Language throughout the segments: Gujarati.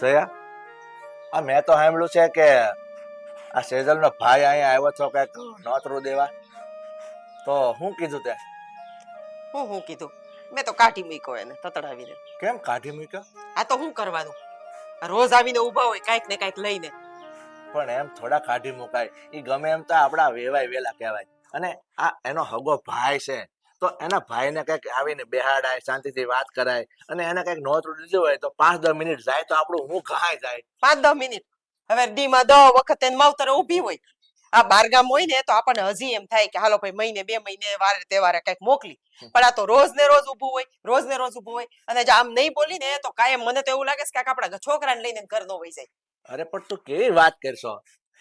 સયા આ મેં તો સાંભળ્યું છે કે આ સેજલનો ભાઈ અહીંયા આવ્યો છો કંઈક નોતરું દેવા. તો હું કીધું તે? હું હું કીધું? મેં તો કાઢી મૂક્યો એને તતડાવીને. કેમ કાઢી મૂક્યો? આ તો શું કરવાનું? આ રોજ આવીને ઊભા હોય કાંઈક ને કાંઈક લઈને. પણ એમ થોડા કાઢી મુકાય. એ ગમે એમ તો આપણા વેવાય વેલા કહેવાય. અને આ એનો હગો ભાઈ છે. તો એના ભાઈને કંઈક આવીને બેહાડાય શાંતિથી વાત કરાય અને એને કંઈક નોતરું દીધું હોય તો પાંચ દસ મિનિટ જાય તો આપણું હું કહાય જાય. પાંચ દસ મિનિટ. હવે ડીમાં દસ વખત એને માવતર ઊભી હોય. આ બારગામ હોય ને તો આપણને હજી એમ થાય કે હાલો ભાઈ મહિને બે મહિને વારે તહેવારે કંઈક મોકલી. પણ આ તો રોજ ને રોજ ઉભું હોય રોજ ને રોજ ઉભું હોય. અને જો આમ નહીં બોલી ને તો કાયમ મને તો એવું લાગે છે કે આપણા છોકરાને લઈને ઘર નો વહી જાય. અરે પણ તું કેવી વાત કરશો?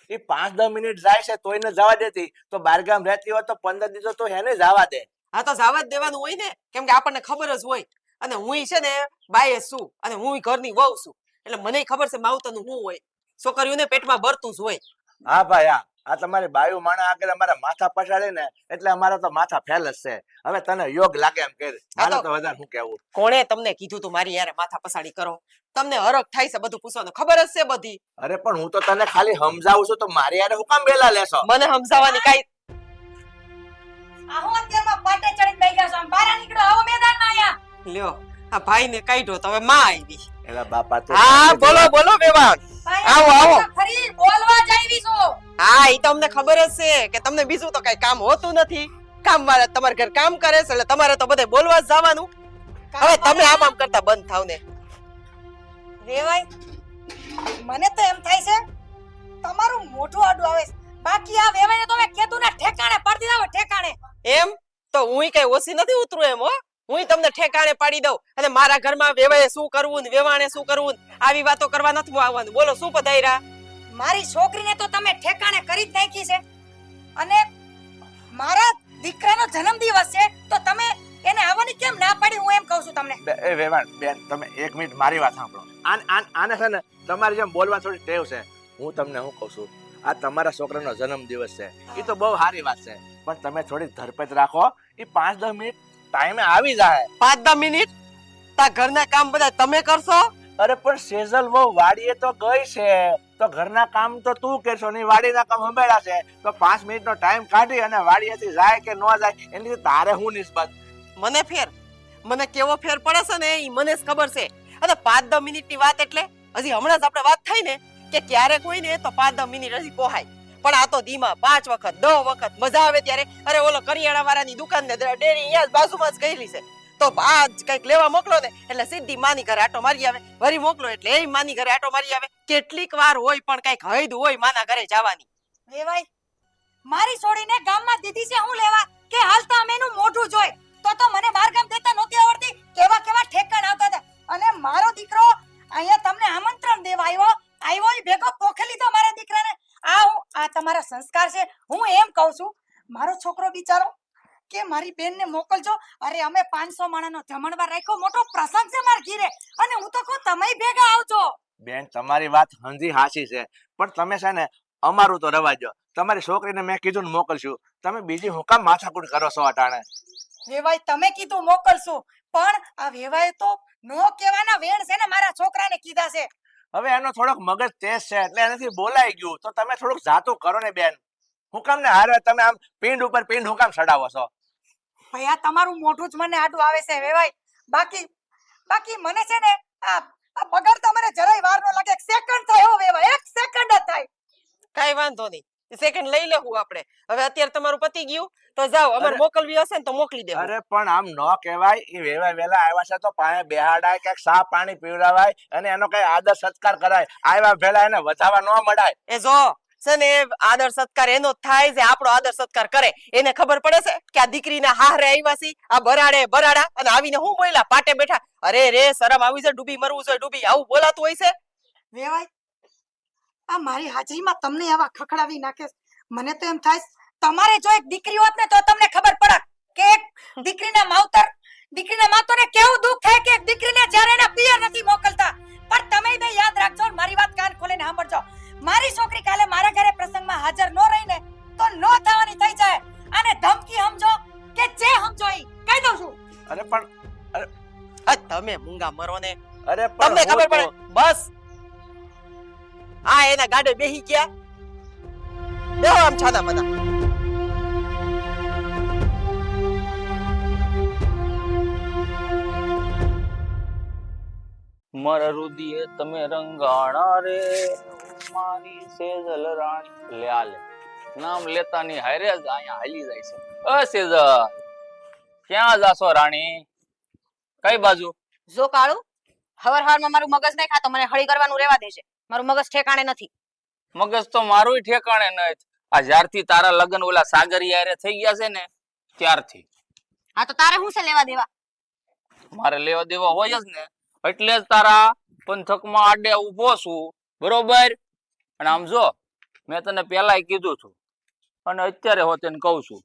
એ પાંચ દસ મિનિટ જાય છે તોય ને જવા દેતી. તો બારગામ રહેતી હોય તો પંદર દિવસો તો એને જવા દે. આ તો જવા જ દેવાનું હોય ને કેમ કે આપણને ખબર જ હોય. અને હું છે ને બાએ શું અને હું ઘરની વહુ છું એટલે મને ખબર છે માવતરનું હું હોય. છોકરીઓને પેટમાં ભરતું જ હોય. હા ભાઈ હા. આ તમારી બાયુ માણા આગળ અમારા માથા પછાડે ને એટલે અમારા તો માથા ફેલ જ છે. હવે તને યોગ લાગે એમ કે મારે તો વધારે શું કેવું? કોણે તમને કીધું તું મારી યારે માથા પછાડી કરો? તમને હરખ થાય છે બધું પૂછવાનું. ખબર જ છે બધી. અરે પણ હું તો તને ખાલી સમજાવું છું તો મારી યારે હું કામ બેલા લેશો? મને સમજાવવાની કાઈ આહો અત્યારમાં પાટે ચડીને બેહી ગયા છો. આમ બારા નીકળો. આવો મેદાનમાં આયા લ્યો આ ભાઈ ને કાઢો તો હવે માં આવી. એલા બાપા તો હા બોલો બોલો બેવાન. આવો, આવો. ફરી બોલવા જાવી છો. હા ઈ તો અમને ખબર જ છે કે તમને બીજું તો કઈ કામ હોતું નથી. કામ વાળા તમારા ઘર કામ કરે છે એટલે તમારે તો બધે બોલવા જ જવાનું. હવે તમે આમ આમ કરતા બંધ થાવ ને. રેવાય મને તો એમ થાય છે તમારું મોટું આડું આવે બાકી આ વેવાઈને તો મેં કીધું ને ઠેકાણે પાડી દીધા હોય ઠેકાણે એમ? તો હું કઈ ઓછી નથી ઉતરું એમ હો? હું તમને ઠેકાણે પાડી દઉં. અને મારા ઘરમાં વેવાએ શું કરવું ને વેવાણે શું કરવું ને આવી વાતો કરવા નથી આવવાનું. બોલો શું પધાર્યા? મારી છોકરીને તો તમે ઠેકાણે કરી જ નાખી છે. અને મારા દીકરાનો જન્મદિવસ છે તો તમે એને આવવાની કેમ ના પાડી? હું એમ કહું છું તમને. એ વેવાણ બેન તમે એક મિનિટ મારી વાત સાંભળો. આન આન આને છે ને તમારી જેમ બોલવા થોડી ટેવ છે. હું તમને શું કહું છું? આ તમારા છોકરાનો જન્મદિવસ છે. એ તો બહુ સારી વાત છે. પણ તમે થોડી ધરપત રાખો. એ પાંચ દસ મિનિટ ટાઈમે આવી જાય. પાંચ દસ મિનિટ? તા ઘરના કામ બધા તમે કરશો? અરે પણ સેઝલ બહુ વાડીએ તો ગઈ છે. તો ઘરના કામ તો તું કરશો નહીં વાડીના કામ સંભાળ્યા છે. તો પાંચ મિનિટનો ટાઈમ કાઢી અને વાડીએથી જાય કે ન જાય એની તારે હું નિસ્બત? મને ફેર. મને કેવો ફેર પડે છે ને એ મને જ ખબર છે. અને પાંચ દસ મિનિટની વાત એટલે હજી હમણાં જ આપણે વાત થઈ ને કે ક્યારેક હોય ને તો પાંચ દસ મિનિટ હજી પોહાય. પણ આ તો ધીમા પાંચ વખત દસ વખત મજા આવે ત્યારે. અરે ઓલો કરિયાણા વાળાની દુકાન ને ડેરી અહીંયા બાજુમાં જ ગયેલી છે. તો આ કંઈક લેવા મોકલો ને, એટલે સીધી માની ઘરે આટો મારી આવે. વરી મોકલો એટલે એ માની ઘરે આટો મારી આવે. કેટલીક વાર હોય પણ કંઈક હૈદ હોય માના ઘરે જવાની. વેવાય મારી છોડીને ગામમાં દીધી છે હું લેવા? કે હાલતા અમે એનું મોઢું જોઈ તો તો મને બાર ગામ દેતા નહોતી આવડતી? કેવા કેવા બિચારો કે મારી બેનને મોકલજો. અરે અમે પાંચસો માણાનો જમણવાર રાખ્યો. મોટો પ્રસંગ છે મારા ઘીરે. અને હું તો કહું તમે ભેગા આવજો. બેન તમારી વાત હંજી હાસી છે. પણ તમે છે ને અમારું તો રવા દો. તમારી છોકરીને મેં કીધું ને મોકલશું. તમે બીજી હું કામ માથાકૂટ કરો છો અટાણે? વેવાય તમે કીધું મોકલશું. પણ આ વેવાય તો નો કહેવાના વેણ છે ને મારા છોકરાને કીધા છે. હવે એનો થોડોક મગજ તેજ છે એટલે એનાથી બોલાઈ ગયું. તો તમે થોડુંક જાતું કરો ને બેન. હું કામ ને હારે તમે આમ પિંડ ઉપર પિંડ હું કામ સડાવો છો? ભૈયા તમારું મોઢું જ મને આડું આવે છે વેવાય બાકી બાકી મને છે ને આ બગાડતા મને જરાય વાર ન લાગે. એક સેકન્ડ થાય હો વેવાય એક સેકન્ડ જ થાય. કઈ વાંધો નહીં. સેકન્ડ લઈ લેવું આપણે. હવે અત્યારે તમારું પતી ગયું. તો જાઓ અમારે મોકલવી હશે ને તો મોકલી દેવું. અરે પણ આમ ન કહેવાય એ વેવાય વેલા આવ્યા છે તો પાણી બેહાડાય કે સા પાણી પીવડાવાય અને એનો કઈ આદર સત્કાર કરાય. આવ્યા ભેલા એને વધાવા ન મળાય એ જો છે ને, આદર સત્કાર એનો થાય જે આપણો આદર સત્કાર કરે. એને ખબર પડે છે કે આ દીકરીના હારે આવ્યા આ બરાડે બરાડા, અને આવીને હું બોલ્યા? પાટે બેઠા, અરે રે, શરમ આવી છે, ડૂબી મરવું છે, ડૂબી. આવું બોલાતું હોય છે? વેવાય, આ મારી હાજરીમાં તમને આવા ખખડાવી નાખે મને તો એમ થાય તમારે જો એક દીકરી હોત ને, તો તમને ખબર પડત કે એક દીકરીના માવતર, દીકરીના માવતરને કેવું દુઃખ થાય કે એક દીકરીને જ્યારે એના પિયર નથી મોકલતા. પણ તમે બે યાદ રાખજો, મારી વાત કાન ખોલીને સાંભળજો. મારી છોકરી કાલે મારા ઘરે પ્રસંગમાં હાજર ન રહીને તો નો થવાની થઈ જાય. અને ધમકી સમજો કે જે સમજો ઈ. કહી દઉં છું. અરે તમે મૂંગા મરો ને. અરે તમને ખબર પડે? બસ. હા એના ગાડે બેહી ગયા. બેહો આમ છાના મના મારા રુદિએ તમે રંગાણા રે. મારી સેજલ રાણી લે નામ લેતા ની હારે જ અહીંયા હાલી જાય છે. અ સેજલ ક્યાં જાશો રાણી? કઈ બાજુ? જો કાળું હવાર હવારમાં મારું મગજ નહીં ખાતો મને હળી કરવાનું રેવા દેજે. મારું મગજ ઠેકાણે નથી. મગજ તો મારું ઠેકાણે નથી આ જ્યારથી તારા લગ્ન ઓલા સાગરી હારે થઈ ગયા છે ને ત્યારથી. હા તો તારે શું છે લેવા દેવા? મારે લેવા દેવા હોય જ ને. એટલે જ તારા પંથકમાં આડે ઊભો છું. બરોબર? અને આમ જો મેં તને પેલાય કીધું છું અને અત્યારે હોત તેને કહું છું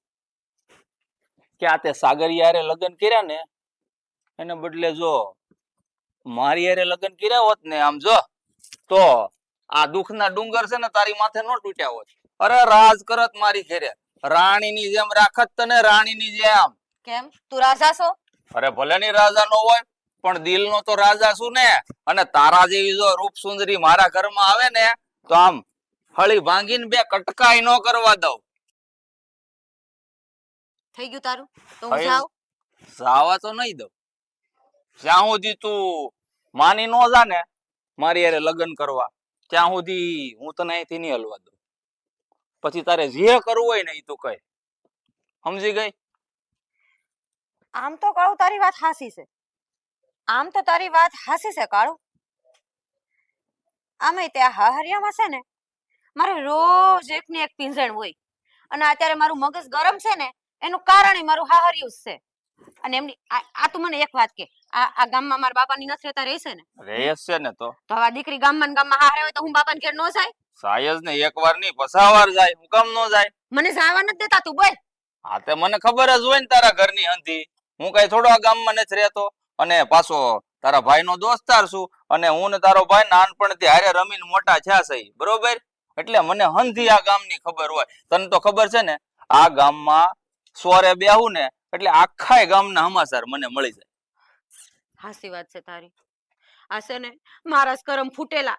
કે આ તે સાગર યારે લગ્ન કર્યા ને એને બદલે જો મારી યારે લગ્ન કર્યા હોત ને આમ જો તો આ દુઃખના ડુંગર છે ને તારી માથે નો તૂટ્યા હોત. અરે રાજ કરત મારી ઘેરે રાણીની જેમ રાખત તને રાણીની જેમ. કેમ? તું રાજા છો? અરે ભલે ની રાજા નો હોય પણ દિલ નો તો રાજા છું ને અને તારા જેવી જો રૂપ સુંદરી મારા ઘરમાં આવે ને તો આમ હળી ભાંગીને બે કટકાઈ નો કરવા દઉં. થઈ ગયું તારું? તો હું જાઉં? જાવા તો નહીં દઉં. જ્યાં સુધી તું માની નો જાને મારી યારે લગ્ન કરવા ત્યાં સુધી હું તને અહીંથી નહીં હલવા દઉં. પછી તારે જે કરવું હોય ને એ તું કહે સમજી ગઈ? આમ તો કાળું તારી વાત હાસી છે. આમ તો તારી વાત હાસી છે કાળું. આમે ત્યાં હાહરિયામાં છે ને મારે રોજ એક ને એક પીંઝણ હોય. અને અત્યારે મારું મગજ ગરમ છે ને એનું કારણ મારું હાહરિયું છે. અને એમની આ આ તું મને એક વાત કે આ આ ગામમાં મારા બાપાની નથી રહેતા રહેશે ને? રહેશે ને તો. તો આ દીકરી ગામમાં ને ગામમાં હારે હોય તો હું બાપાને ઘેર ન જાય? સાયજ ને એક વાર નહીં પસાવાર જાય હું કામ નો જાય. મને જવા નથી દેતા તું બોલ. હા તે મને ખબર જ હોય ને તારા ઘરની હંધી હું કઈ થોડો આ ગામમાં નથી રહેતો. અને પાછો તારા ભાઈનો દોસ્તાર છું અને હું ને તારો ભાઈ નાનપણથી હારે રમીને મોટા થયા છે બરોબર? એટલે મને હંધી આ ગામની ખબર હોય. તને તો ખબર છે ને આ ગામમાં સોરે બેહું ને એટલે આખાય ગામના સમાચાર મને મળી જાય. હાસી વાત છે તારી. આ છે ને મારા કરમ ફૂટેલા.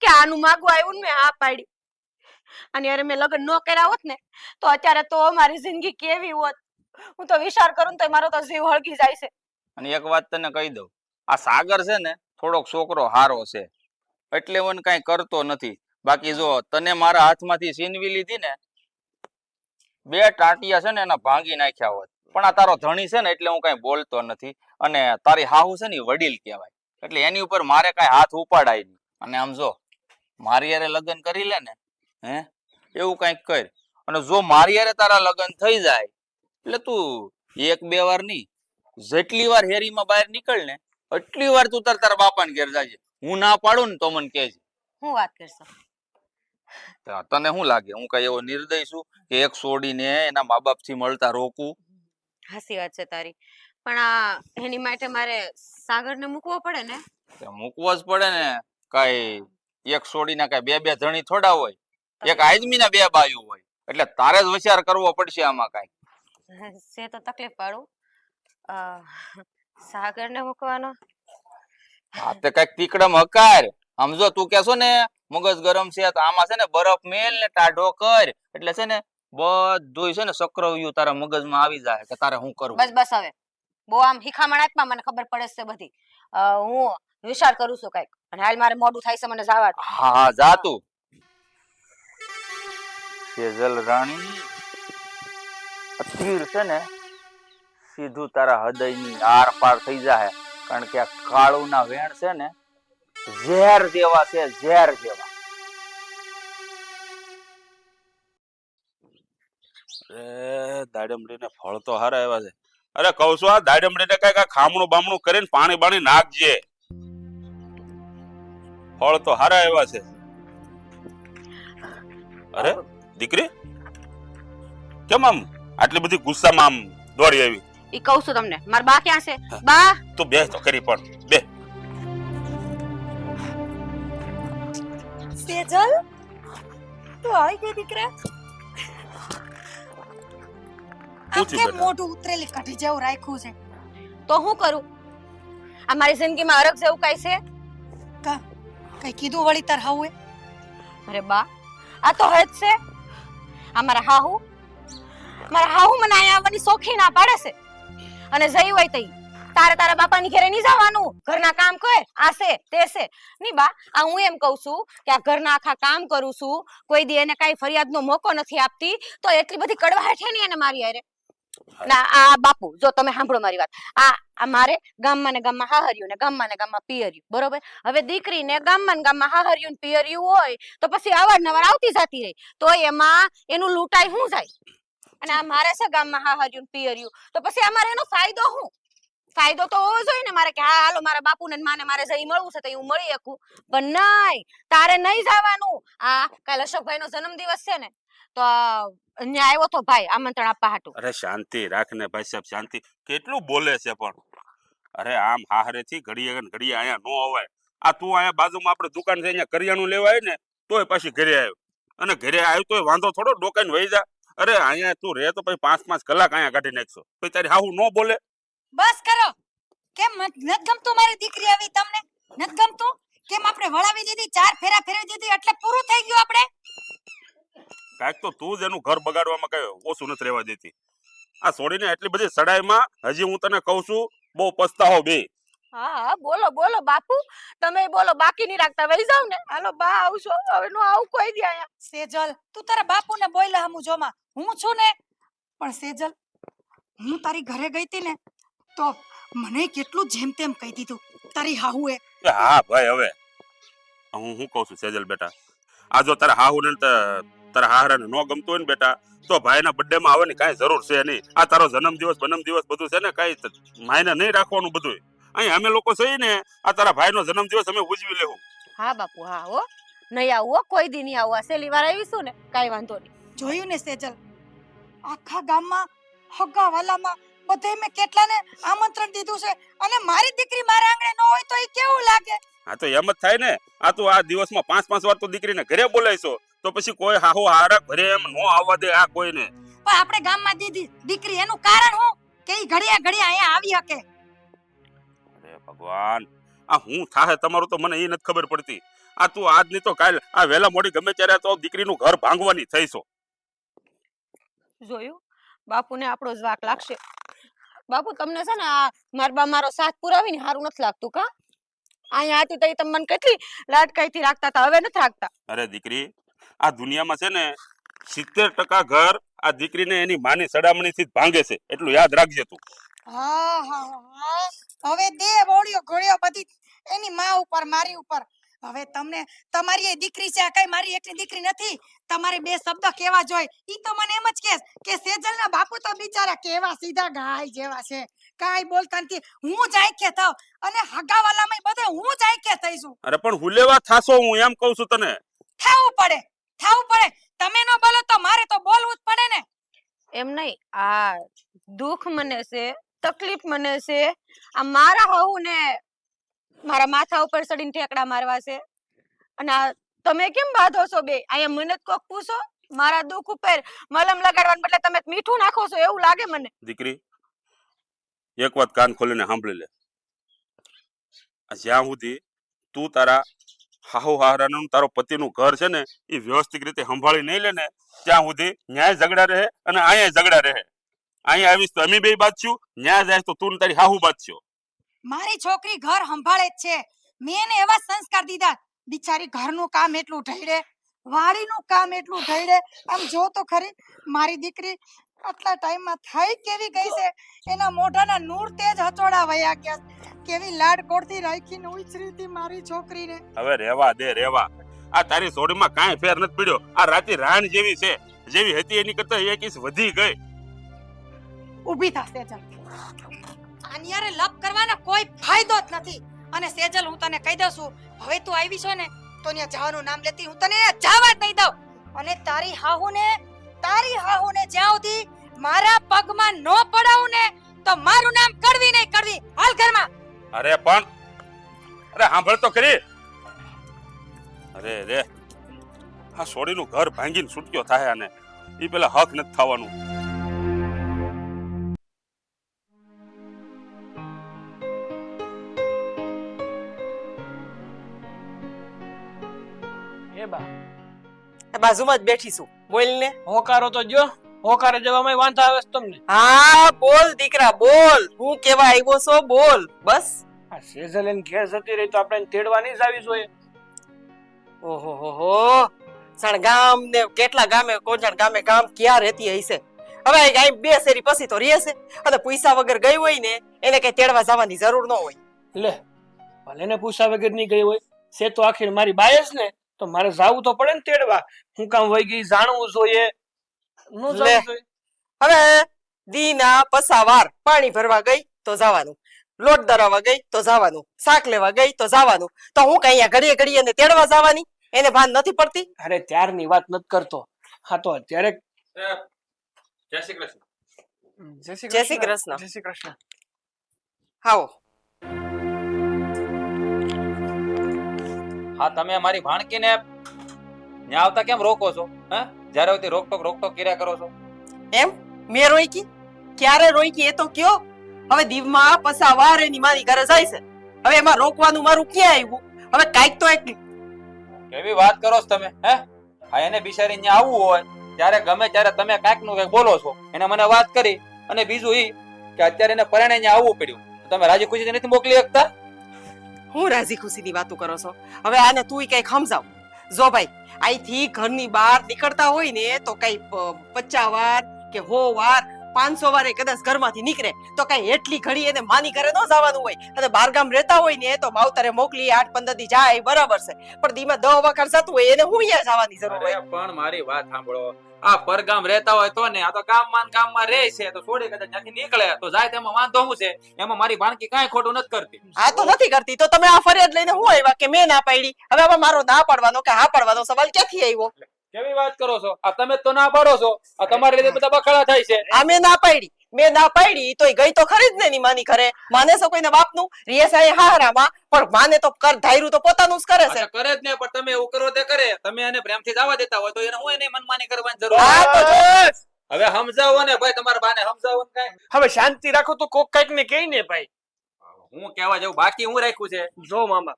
કે આનું માગવા આવ્યું ને મેં આ પાડી. અને અરે મેં લગ્ન ન કર્યા હોત ને તો અત્યારે તો મારી જિંદગી કેવી હોત? હું તો વિચાર કરું તો મારો તો જીવ હળગી જાય છે. અને એક વાત તને કહી દઉં. આ સાગર છે ને, થોડોક છોકરો હારો છે. એટલે મને કઈ કરતો નથી. બાકી જો તને મારા હાથમાંથી છીનવી લીધી ને, બે ટાંટિયા છે ને એના ભાંગી નાખ્યા હોત. પણ આ તારો ધણી છે ને, એટલે હું કઈ બોલતો નથી. અને તારી હાહુ છે ને વડીલ કહેવાય. એટલે એની ઉપર મારે કઈ હાથ ઉપાડાય અને આમ જો, મારી યારે લગ્ન કરી લે ને, હે, એવું કંઈક કર. અને જો મારી યારે તારા લગ્ન થઈ જાય, એટલે તું એક બે વાર નહીં, જેટલી વાર હેરીમાં બહાર નીકળ ને એટલી વાર તું તાર તારા બાપાને ઘેર જાજે. હું ના પાડું ને તો મને કહેજે. હું વાત કરશો? તને શું લાગે? હું કઈ એવો નિર્દય છું કે એક છોડીને એના મા બાપથી મળતા રોકું? હાસી વાત છે તારી. પણ આ એની માટે મારે સાગરને મૂકવો પડે ને? મૂકવો જ પડે ને. કઈ એક છોડીના કઈ બે બે ધણી થોડા હોય. એક આદમીના બે બાયુ હોય. એટલે તારે જ હોશિયાર કરવો પડશે આમાં કઈ. છે તો તકલીફ પાડું અ, સાગરને મૂકવાનો? આ તો કંઈક તીકડમ હકાર. સમજો તું કેસો ને મગજ ગરમ છે તો આમાં છે ને બરફ મેલ ને ટાઢો કર. એટલે છે ને બધું છે ને સક્રવ્યું તારા મગજમાં આવી જાય કે તારે શું કરવું બસ બસ હવે. બહુ આમ હિખામણ આપ્યા મને ખબર પડે છે બધી. હું વિચાર કરું છું કંઈક. અને હાલ મારે મોડું થાય છે મને જવા દે. હા હા જા તું. સેજલ રાણી અતીર છે ને સીધું તારા હૃદયની આર પાર થઈ જાય કારણ કે આ કાળુના વેણ છે ને, ઝેર જેવા છે, ઝેર જેવા. અરે, દાડમડીને ફળ તો હારા એવા છે. અરે, કહું છું આ દાડમડીને કઈ કઈ ખામણું બામણું કરીને પાણી બાણી નાખજે. ફળ તો હારા એવા છે. અરે, દીકરી? કેમ આમ આટલી બધી ગુસ્સામાં આમ દોડી આવી? ઈ કહું છું તમને. મારા બા ક્યાં છે? બા? તું બે તો કરી પણ. બે. સેજલ તું આવી ગઈ દીકરા. મોઢું ઉતરેલી કઢી જેવું રાખ્યું છે. તો હું કરું? આ મારી જિંદગીમાં અરગ જેવું કઈ છે? કઈ કીધું વળી તાર હાઉએ અરે બા આ તો હદ છે. આ મારા હાહુ. મારા હાહુ મને અહીંયા આવવાની શોખી ના પાડે છે. અને જઈ હોય તઈ. તારે તારા બાપાની ઘરે નહીં જવાનું. ઘરના કામ કર, આ છે, તે ની બા, આ હું એમ કહું છું કે આ ઘરના આખા કામ કરું છું, કોઈ દી એને કાંઈ ફરિયાદનો મોકો નથી આપતી, તો એટલી બધી કડવાહટ છે ને એને મારી હારે. ના, આ બાપુ, જો તમે સાંભળો મારી વાત. આ આ મારે ગામમાં ને ગામમાં હાહર્યું ને ગામમાં ને ગામમાં પિયર્યું, બરોબર? હવે દીકરીને ગામમાં ને ગામમાં હાહર્યું ને પિયર્યું હોય, તો પછી અવારનવાર આવતી જતી રહી. તો એમાં એનું લૂંટાઈ શું જાય? અને આ મારે છે ગામમાં હાહર્યું ને પિયર્યું. તો પછી અમારે એનો ફાયદો શું? ફાયદો તો હોવો જોઈએ ને મારે કે, હા, હાલો, મારા બાપુ ને માને મારે જઈ મળવું છે તો હું મળી શકું. પણ નહીં, તારે નહીં જવાનું. આ કાલે અશોકભાઈ નો જન્મદિવસ છે ને, તો અહીંયા આવ્યો તો ભાઈ, આમંત્રણ આપવા હાટું. અરે શાંતિ રાખ ને ભાઈ સાહેબ, શાંતિ. કેટલું બોલે છે પણ. અરે આમ હાહરે થી ઘડીએ ઘડીએ અહીંયા નો અવાય. આ તું અહીંયા બાજુમાં આપણે દુકાન છે, અહીંયા કરિયાણું લેવાય ને, તોય પાછી ઘરે આવ્યો. અને ઘરે આવ્યો તોય વાંધો થોડો, ડોકાઈને વહી જા. અરે અહીંયા તું રહે તો પછી પાંચ પાંચ કલાક અહીંયા કાઢી નાખશો. પછી તારી હાહુ ન બોલે. બસ કરો. કેમ નત ગમતું મારી દીકરી આવી તમને? નત ગમતું? કેમ આપણે વળાવી દીધી ચાર ફેરા ફેરવી દીધી એટલે પૂરું થઈ ગયું આપણે? કાંઈક તો તું જ એનું ઘર બગાડવામાં કઈ ઓછું નથી રહેવા દેતી. આ છોડીને એટલી બધી સડાઈમાં હજી હું તને કહું છું બહુ પસ્તાવો બે હા હા બોલો બોલો બાપુ. તમે બોલો બાકી નહીં રાખતા વહી જાવ ને. હાલો બા આવશો હવે નો આવું કોઈ દી આયા સેજલ તું તારા બાપુને બોયલા હમુ જોમાં. હું છું ને? પણ સેજલ હું તારી ઘરે ગઈ હતી ને તો મને કેટલું જેમ તેમ કહી દીધું. તારી હાહુએ. એ હા ભાઈ હવે. હું હું કહું છું સેજલ બેટા આ જો તારા હાહુ ને ત- તારા હાહરાને નો ગમતું હોય ને બેટા તો ભાઈના બર્થડે માં આવવાની કાંઈ જરૂર છે નહીં. આ તારો જન્મ દિવસ જન્મદિવસ બનમદિવસ બધું છે ને કાંઈ માયને નહીં રાખવાનું બધું અહીં અમે લોકો સહી ને આ તારા ભાઈનો જન્મદિવસ અમે ઉજવી લેવું હા બાપુ હા હો. નહીં આવું હો કોઈ દી નહીં આવું. આ છેલ્લી વાર આવીશું ને કાંઈ વાંધો નહીં. જોયું ને સેજલ? આખા ગામમાં હગા વાલામાં બધે મેં કેટલાને આમંત્રણ દીધું છે અને મારી દીકરી મારા આંગણે ન હોય તો એ કેવું લાગે? હા તો એમ જ થાય ને. આ તો આ દિવસમાં પાંચ પાંચ વાર તો દીકરીને ઘરે બોલાવીશો તો પછી કોઈ હાહુ હારક ભરે એમ નો આવવા દે આ કોઈને. પણ આપણે ગામમાં દીધી દીકરી એનું કારણ હું? કે ઈ ઘડિયા ઘડિયા અહીંયા આવી શકે. ભગવાન! આ હું થાહે તમારું તો મને એ નથી ખબર પડતી. આ તું આજની તો કાલ આ વેલા મોડી ગમે ત્યારે તો દીકરીનું ઘર ભાંગવાની થઈશો. જોયું? બાપુને આપણો જ વાક લાગશે. બાપુ તમને છે ને આ માર બા મારો સાથ પુરાવીને સારું નથી લાગતું કા? અહીંયા હતી તઈ તમને મને કેટલી લાડકાઈથી રાખતા હતા? હવે નથી રાખતા. અરે દીકરી આ દુનિયામાં છે ને સિત્તેર ટકા ઘર આ દીકરીને એની માની સડામણીથી જ ભાંગે છે. એટલું યાદ રાખજે તું. હા હા હા. હવે દે બોળ્યો ઘોળ્યો બધી એની માં ઉપર મારી ઉપર. હવે તમને તમારી એ દીકરી છે આ કઈ મારી એકની દીકરી નથી. તમારે બે શબ્દ કેવા જોઈ. ઈ તો મને એમ જ કે કે સેજલના બાપુ તો બિચારા કેવા સીધા ગાય જેવા છે. કાઈ બોલતા નથી. હું જાય કે થાવ અને હગાવાલામાં બધે હું જાય કે થઈશું અરે પણ હુલેવા થાસો હું એમ કહું છું તને. થાવું પડે થાવું પડે. તમે નો બોલો તો મારે તો બોલવું જ પડે ને. એમ નહીં આ દુઃખ મને છે તકલીફ મને છે. આ મારા હાહુ ને મારા માથા ઉપર ચડીને ઠેકડા મારવા છે. અને તમે કેમ બાંધો છો બે? અહીંયા મને જ કોક પૂછો? મારા દુઃખ ઉપર મલમ લગાડવાનું બદલે તમે મીઠું નાખો છો, એવું લાગે મને. દીકરી, એક વાત કાન ખોલીને સાંભળી લે. જ્યાં સુધી તું તારા હાહુ હારાનું તારો પતિનું ઘર છે ને, એ વ્યવસ્થિત રીતે સંભાળી નહીં લે ને, ત્યાં સુધી ન્યાય ઝઘડા રહે અને અહીંયા ઝઘડા રહે. અહીંયા આવીશ તો અમે બે બાજશું ન્યા જાય તો તું તારી હાહુ બાજશો મારી છોકરી ઘર સંભાળે જ છે. મેં એને એવા સંસ્કાર દીધા બિચારી ઘરનું કામ એટલું ઢળે વાડીનું કામ એટલું ઢળે આમ જો તો ખરી મારી દીકરી આટલા ટાઈમમાં થઈ કેવી ગઈ છે? એના મોઢાના નૂર તેજ હચોડા વયા ગયા કેવી લાડકોડથી રાખીને ઉછરી હતી મારી છોકરીને. હવે રેવા દે રેવા. આ તારી સોડીમાં કાંઈ ફેર નથી પડ્યો. આ રાતે રાણ જેવી છે. જેવી હતી એની કરતા એક ઇસ વધી ગઈ. ઊભી થા સેજલ. આનિયારે લપ કરવાનો કોઈ ફાયદો જ નથી. અને સેજલ, હું તને કહી દઉં છું, હવે તું આવી છો ને, તો ત્યાં જવાનું નામ લેતી હું તને જવા જ નહીં દઉં. અને તારી હાહુને તારી હાહુને જ્યાં સુધી મારા પગમાં નો પડાવું ને, તો મારું નામ કડવી નહીં કડવી. હાલ ઘરમાં. અરે પણ, અરે સાંભળ તો ખરી. અરે રે, આ સોડીનું ઘર ભાંગીને છૂટક્યો થાય અને એ પેલા હક નથી થવાનું. બાજુમાં જ બેઠી છું બોલ ને. હોકારો તો જો હોકારે જવામાં વાંધા આવે છે તમને. હા બોલ દીકરા બોલ. હું કેવા આવ્યો છો બોલ. બસ. આ સેઝલ એને ઘેર જતી રહી તો આપણે એને તેડવા નહીં જ આવી જોઈએ. ઓહો હો હો. ગામ ને કેટલા ગામે કોણ ગામે ગામ ક્યાં રહેતી હશે? હવે આ બે શેરી પછી તો રહેશે અને પૈસા વગર ગઈ હોય ને એને કઈ તેડવા જવાની જરૂર ન હોય. લે ભલે ને પૂછા વગરની ગઈ હોય. સે તો આખી મારી બાયસ ને. તો મારે જાવું તો પડે ને તેડવા. હું કામ વહી ગઈ જાણવું જોઈએ. નો લે. જોઈએ. હવે દીના પસાવાર. પાણી ભરવા ગઈ તો જવાનું. લોટ દરાવા ગઈ તો જવાનું. શાક લેવા ગઈ તો જવાનું. તો હું કઈ અહીંયા ઘડીએ ઘડીએ ને તેડવા જવાની? એને ભાન નથી પડતી? અરે ત્યારની વાત નથી કરતો. હા તો અત્યારે જય શ્રી કૃષ્ણ. જય શ્રી કૃષ્ણ. જય શ્રી કૃષ્ણ. આવો હા તમે મારી ભાણકીને ન્યા આવતા કેમ રોકો છો? હે? જ્યારે હોતી રોકટોક રોકટોક કર્યા કરો છો? એમ? મેં રોઈકી? ક્યારે રોઈકી? એ તો કયો? હવે દીવમાં પસાવાર એની મારી ઘરે જાય છે. હવે એમાં રોકવાનું મારું ક્યાં આવ્યું? હવે કાઈક તો એક કેવી વાત કરો છો તમે? હે? હા એને બિચારી ન્યા આવવું હોય ત્યારે ગમે ત્યારે તમે કાંઈકનું કાંઈક બોલો છો. એને મને વાત કરી અને બીજું ઈ કે અત્યારે એને પરણે ન્યા આવવું પડ્યું. તમે રાજી ખુશી નથી મોકલી શકતા? હું રાજી ખુશીની વાતો કરો છો? હવે આને તું કંઈક સમજાવ. જો ભાઈ અહીંથી ઘરની બહાર નીકળતા હોય ને તો કઈ પચાસ વાર કે હો વાર પાંચસો વારે કદાચ ઘરમાંથી નીકળે તો કઈ એટલી ઘડી એને માની ઘરે ન જવાનું હોય. અને બારગામ રહેતા હોય ને તો માવતરે મોકલી આઠ પંદર દી જાય બરાબર છે. પણ દીમાં દહ વખત જતું હોય એને હું અહીંયા જવાની જરૂર હોય? પણ મારી વાત સાંભળો. આ પરગામ રહેતા હોય તો ને આ તો કામ માન કામમાં રહે છે તો છોડી કદાચ નથી નીકળે તો જાય તેમાં વાંધો હું છે? એમાં મારી ભાણકી કાંઈ ખોટું નથી કરતી. આ તો નથી કરતી. તો તમે આ ફરિયાદ લઈને હું આવ્યા? કે મેં ના પાડી? હવે આમાં મારો ના પાડવાનો કે હા પાડવાનો સવાલ ક્યાંથી આવ્યો? કેવી વાત કરો છો? આ તમે તો ના પાડો છો. આ તમારી લીધે બધા બખાડા થાય છે. આ મેં ના પાડી. મેં ના પાડી તો ગઈ તો ખરી જ ને ની માની ખરે માને છો કોઈને બાપનું? રિયસા એ હારામાં પણ માને તો કર ધાયરું તો પોતાનું જ કરે છે. કરે જ ને પણ તમે એવું કરો તે કરે. તમે એને પ્રેમથી જવા દેતા હોય તો એને હું એને મનમાની કરવાની જરૂર હા તો હવે સમજાવો ને ભાઈ તમારા બાને સમજાવો ને કાંઈ. હવે શાંતિ રાખો તો કોક કંઈક ને કઈ ને ભાઈ. હું કહેવા જાઉં બાકી હું રાખ્યું છે. જો મામા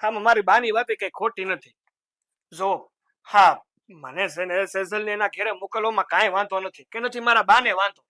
હા મારી બાની વાત કઈ ખોટી નથી. જો હા મને છે ને સેઝલ ને એના ઘેરે મોકલવામાં કાંઈ વાંધો નથી કે નથી મારા બાને વાંધો.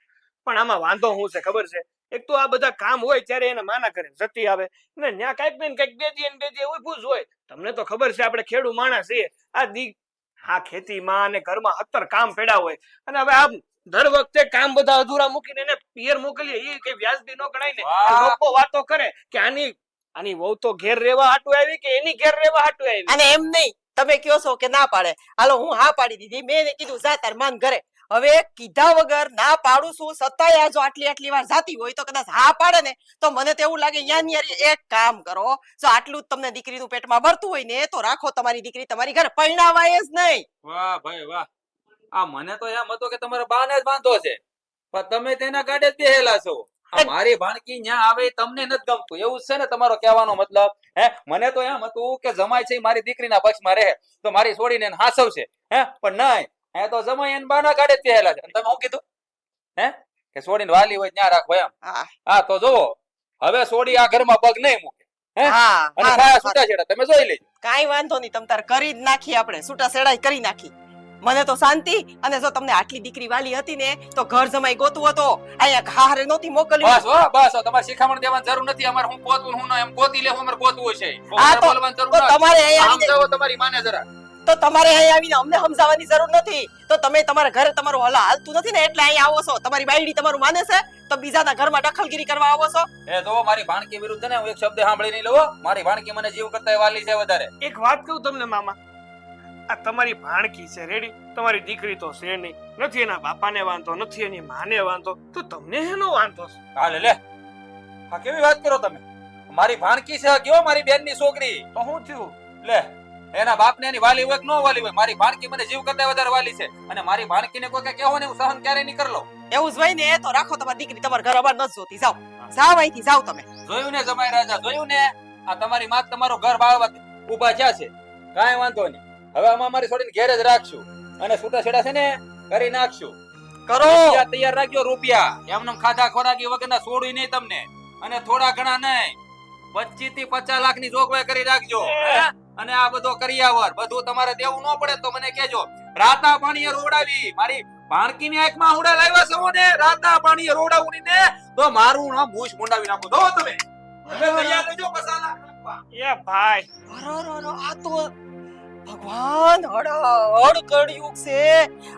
પણ આમાં વાંધો શું છે ખબર છે? એક તો આ બધા કામ હોય ત્યારે એને માના કરે જતી આવે. ને ન્યા કાંઈક ને કાંઈક બેજી ને બેજી ઊભું જ હોય. તમને તો ખબર છે આપણે ખેડૂ માણસ છીએ. આ દી હા ખેતીમાં અને ઘરમાં અત્તર કામ પેડા હોય. અને હવે આમ દર વખતે કામ બધા અધૂરા મૂકીને એને પિયર મોકલીએ એ કઈ વ્યાજબી ન ગણાય ને. લોકો વાતો કરે કે આની આની વહુ તો ઘેર રહેવા હાટુ આવી કે એની ઘેર રહેવા હાટુ આવી? અને એમ નહીં. તમે કયો છો કે ના પાડે? હાલો, હું હા પાડી દીધી. મેં કીધું, જા તાર માન ઘરે. હવે કીધા વગર ના પાડું છું. સતાય આ જો આટલી આટલી વાર જાતી હોય તો કદાચ હા પાડે ને, તો મને તો એવું લાગે, યા યાર એક કામ કરો. જો આટલું જ તમને દીકરીનું પેટમાં ભરતું હોય ને, તો રાખો તમારી દીકરી તમારી ઘરે. પરણાવાય જ નહીં. વાહ ભાઈ વાહ. આ મને તો એમ હતો કે તમારા બાને જ વાંધો છે. પણ તમે તેના ગાડે જ બેહેલા છો. મારી ભાણકી ન્યા આવે તમને નથી ગમતું. એવું છે ને તમારો કહેવાનો મતલબ? હે? મને તો એમ હતું કે જમાય છે મારી દીકરીના પક્ષમાં રહે. તો મારી છોડીને એને હાસવશે. હે? પણ નહીં. હે તો જમાય એને બાના કાઢે પહેલા છે. તમે શું કીધું? હે? કે છોડીને વાલી હોય ત્યાં રાખો એમ. હા. હા તો જોવો હવે છોડી આ ઘરમાં પગ નહીં મૂકે. હા? અને હા, હા. છૂટા છેડા તમે જોઈ લેજો. કાઈ વાંધો નહીં તમ તાર કરી જ નાખી આપણે. છૂટા છેડા કરી નાખી. મને તો શાંતિ. અને જો તમને આટલી દીકરી વાલી હતી ને તો ઘર જમાઈ ગોતું હતો. અહીંયા ઘારે નહોતી મોકલી બસ હો બસ હો, તમારે શિખામણ દેવાની જરૂર નથી. અમારે હું ગોતું હું એમ ગોતી લેવું અમારે ગોતવું છે આ તો-. તમારે અહીંયા સમજાવો તમારી માને જરા. તો તમારે અહીંયા આવીને અમને સમજાવવાની જરૂર નથી. તો તમે તમારા ઘરે તમારું હલા હાલતું નથી ને એટલે અહીંયા આવો છો. તમારી બાયડી તમારું માને છે તો બીજાના ઘરમાં દખલગીરી કરવા આવો છો. એ જો મારી ભાણકી વિરુદ્ધ ને હું એક શબ્દ સાંભળી નહીં લઉં મારી ભાણકી મને જીવ કરતા વાલી છે વધારે. એક વાત કહું તમને મામા. આ તમારી ભાણકી છે રેડી? તમારી દીકરી તો છે નહીં. નથી એના બાપાને વાંધો નથી એની માને વાંધો. તો તમને એનો વાંધો છે? હાલે લે હા કેવી વાત કરો તમે? મારી ભાણકી છે કયો મારી બેનની છોકરી. તો હું થયું? લે એના બાપને એની વાલી હોય કે ન વાલી હોય મારી ભાણકી મને જીવ કરતા વધારે વાલી છે. અને મારી ભાણકીને કોઈ કઈ કહેવો ને હું સહન ક્યારેય નહીં કરલો એવું જ હોય ને તો રાખો તમારી દીકરી તમારા ઘર અબાર ન જોતી. જાઓ. જાઓ અહીંથી જાઓ તમે. જોયું ને જમાઈ રાજા જોયું ને? આ તમારી માત તમારું ઘર બાળવા ઊભા થયા છે. કાંઈ વાંધો નહીં. હવે આમાં અમારી છોડીને ઘેર જ રાખશું. અને છૂટા છેડા છે ને કરી નાખશું. કરો! રૂપિયા તૈયાર રાખજો રૂપિયા. એમને ખાધા ખોરાકી વગરના છોડું નહીં તમને. અને થોડા ઘણા નહીં. પચીસથી પચાસ લાખની જોગવાઈ કરી રાખજો. અને આ બધો કરિયાવર બધું તમારે દેવું ન પડે તો મને કેજો રાતા પાણીએ રોડાવી મારી ભાણકીની આંખમાં હુડા લાવ્યા છો ને? રાતા પાણીએ રોવડાવું ને? તો મારું નામ મૂછ મુંડાવી નાખો. દો તમે. તમે તૈયાર રહેજો પસાલા એ ભાઈ. અરરરર, આ તો ભગવાન હડ કળયુગ છે.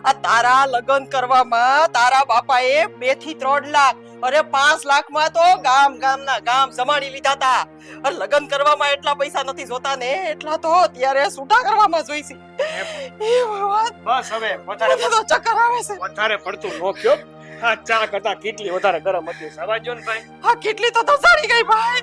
આ તારા લગ્ન કરવામાં તારા બાપાએ બેથી ત્રણ લાખ અરે પાંચ લાખમાં તો ગામ ગામના ગામ જમાડી લીધા હતા અરે લગ્ન કરવામાં એટલા પૈસા નથી જોતા ને એટલા તો અત્યારે છૂટા કરવામાં જોઈશે એ ભગવાન બસ હવે વધારે તો ચક્કર આવે છે. વધારે પડતું નો કયો હા ચા કરતા કેટલી વધારે ગરમ હતી. સવાજોન ભાઈ? હા કેટલી તો ધસાડી ગઈ ભાઈ.